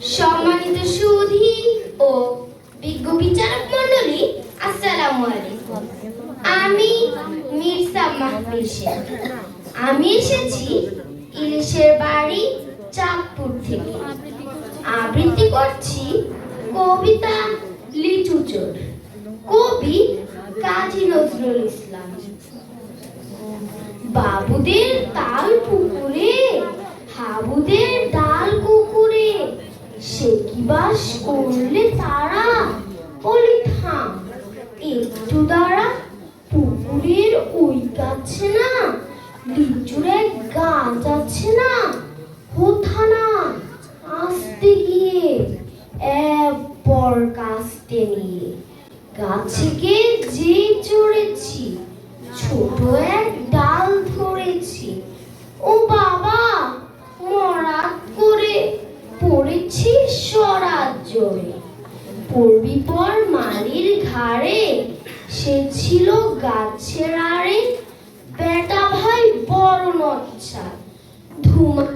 সম্মানিত সুধী ও বিজ্ঞ বিচারক মণ্ডলী, আসসালামু আলাইকুম। আমি মির্জা মাহফিল শেখ আমি এসেছি ইলিশের বাড়ি চাঁদপুর থেকে। আবৃত্তি করছি কবিতা লিচু চোর। কবি কাজী নজরুল ইসলাম। বাবুদের তাল পুকুরে হাবুদের সে কি বাস করলে তারা? বলি, থাম, একটু দাঁড়া, পুকুরের ওই কাছে না, লিচুর এক গাছ আছে না, কোথা না? আসতে গিয়ে, এক পর কাস্তে নিয়ে, গাছে গিয়ে যে চড়েছি, ছোট এক ডাল ধরেছি, ও বাবা মরাত করে পড়েছি সরাত জোরে। পড়বি পর মালির ঘাড়ে সে ছিল গাছের আড়ে। বেটা ভাই বড় নচ্ছা ধুমা